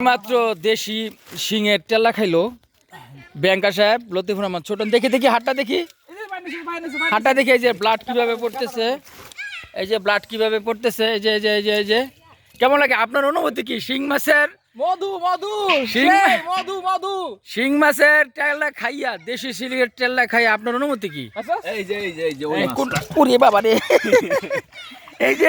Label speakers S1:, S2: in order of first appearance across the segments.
S1: মাত্র দেশি শিঙের টেলা খাইলো। ব্যাংকা সাহেব লতিফুর রহমান ছোট দেখি দেখি হাটটা দেখি। হাটটা দেখি এই যে ব্লাড কীভাবে পড়তেছে। এই যে ব্লাড কীভাবে পড়তেছে এই যে এই যে এই যে এই যে। কেমন লাগে? আপনার অনুভূতি কি? শিং মাছের
S2: মধু মধু।
S1: শিং-
S2: মধু মধু।
S1: শিং মাছের টেলা খাইয়া দেশি শিঙের টেলা খাইয়া আপনার অনুভূতি কি?
S2: আচ্ছা।
S3: এই যে এই যে এই যে ওই
S1: এই কোনটা ওরে বাবা রে। এই যে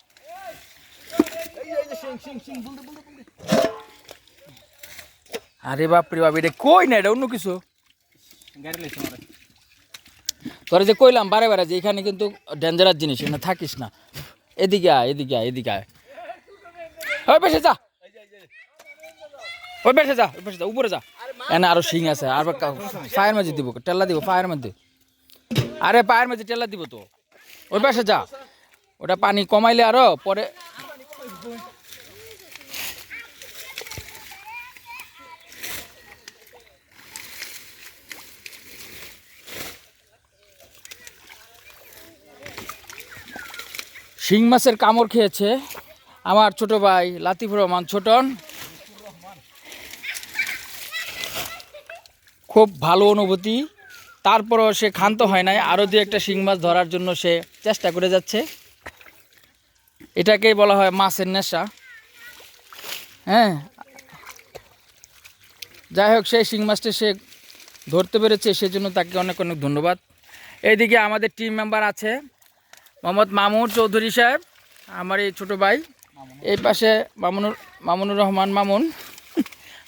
S3: আরে
S1: বাপ রে বাপ, এটা কই না, এটা অন্য কিছু? তোরা যে কইলাম বারে বারে যে এখানে কিন্তু ডেঞ্জারাস জিনিস, এখানে থাকিস না। এদিকে আয় এদিকে আয় এদিকে আয়। ওই বেসে যা। ওই বেসে যা, ওই বেসে যা, উপরে যা। এনে আরও শিং আছে, আর পায়ের মাঝে দিব, টেল্লা দিব পায়ের মধ্যে। আরে পায়ের মাঝে টেল্লা দিব তো। ওই বেসে যা। ওটা পানি কমাইলে আরও, পরে শিং মাছের কামড় খেয়েছে আমার ছোট ভাই লাতিফুর রহমান ছোটন। খুব ভালো অনুভূতি। তারপরও সে ক্ষান্ত হয় নাই। আরও দু একটা শিং মাছ ধরার জন্য সে চেষ্টা করে যাচ্ছে। এটাকেই বলা হয় মাছের নেশা। হ্যাঁ। যাই হোক, সেই শিং মাছটা সে ধরতে পেরেছে, সেজন্য তাকে অনেক অনেক ধন্যবাদ। এইদিকে আমাদের টিম মেম্বার আছে। মোহাম্মদ মামুন চৌধুরী সাহেব আমার এই ছোটো ভাই। এই পাশে মামুনুর মামুনুর রহমান মামুন।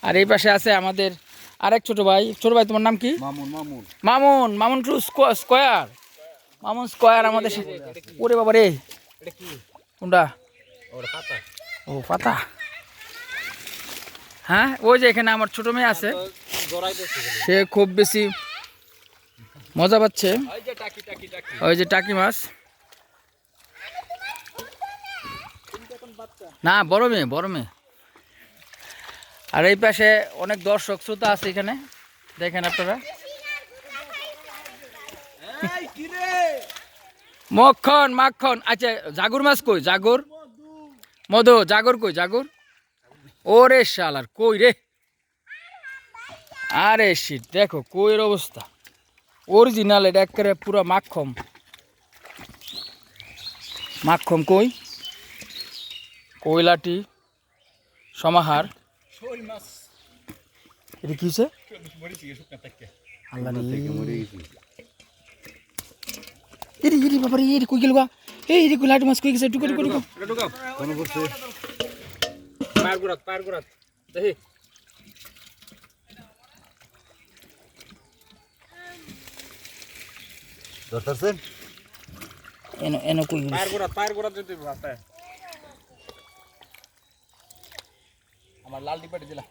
S1: আর এই পাশে আছে আমাদের আরেক ছোটো ভাই। ছোটো ভাই তোমার নাম কি?
S3: Mamun Mamun.
S1: Two square. Mamun square আমাদের ওরে বাবা রে। কোনটা? ও পাতা। হ্যাঁ ওই যে এখানে আমার ছোটো মেয়ে আছে। সে খুব বেশি মজা পাচ্ছে।
S3: ওই যে টাকি
S1: মাছ। না বড় মেয়ে বড় মেয়ে। আর এই পাশে অনেক দর্শক শ্রোতা আছে এখানে। দেখেন আপনারা। মক্ষণ মাখন আচ্ছা জাগুর মাছ কই? জাগুর? মধু জাগর কই? জাগুর? ওরে শালার কই রে? আরে শীত দেখো কইয়ের অবস্থা। অরিজিনাল এটা একেবারে পুরো মাখম মাখম কই? কয়লাটি সমাহার? এটা কি হচ্ছে আল্লাহ ইরি ইরি বাবা রে ইরি কই গেল গা? এই ইরি কই লাটি মাছ কই গেছে? টুকু টুকু টুকু
S3: এটা কোন করছে পায়ের গুড়াত পায়ের গুড়াত। দেখি।
S1: এনো এনো কই গেছে?
S3: রাস্তায় আমার লাল ডিপাটি দিলা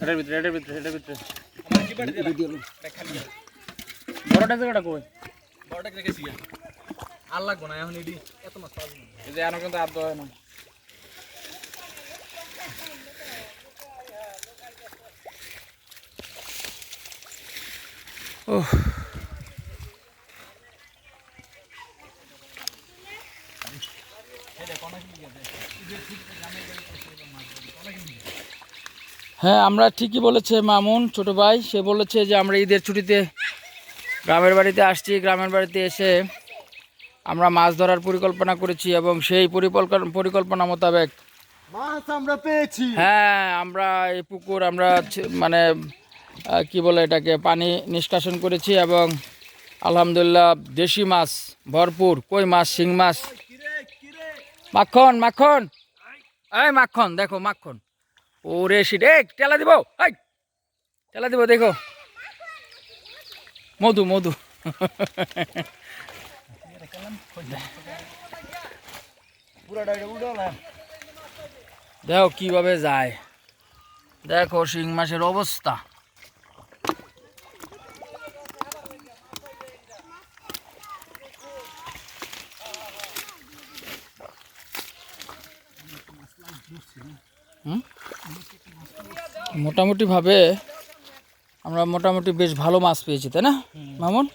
S3: এটার ভিতরে এটার ভিতরে এটার ভিতরে আমার ডিপাটি দিলা এটা খালি
S1: বড়টা জায়গাটা কই
S3: বড়টা রেখেছি আর লাগবো না এখন এডি এত মাছ পাবো না এই যে এখন কিন্তু আর দেওয়া হয় না
S1: ওহ হ্যাঁ আমরা ঠিকই বলেছে মামুন ছোট ভাই। সে বলেছে যে আমরা ঈদের ছুটিতে গ্রামের বাড়িতে আসছি। গ্রামের বাড়িতে এসে আমরা মাছ ধরার পরিকল্পনা করেছি এবং সেই পরিকল্পনা পরিকল্পনা মোতাবেক
S3: মাছ আমরা পেয়েছি।
S1: হ্যাঁ আমরা এই পুকুর আমরা মানে কি বলে এটাকে পানি নিষ্কাশন করেছি এবং আলহামদুলিল্লাহ দেশি মাছ ভরপুর। কই মাছ? শিং মাছ। মাখন মাখন। এই মাখন দেখো মাখন। ওরে সিট টেলা দিব, এই টেলা দিব, দেখো। মধু মধু। দেখো কীভাবে যায়। দেখো শিং মাছের অবস্থা। হুম? মোটামুটিভাবে আমরা মোটামুটি বেশ ভালো মাছ পেয়েছি তাই না মামুন?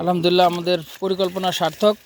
S1: আলহামদুলিল্লাহ আমাদের পরিকল্পনা সার্থক।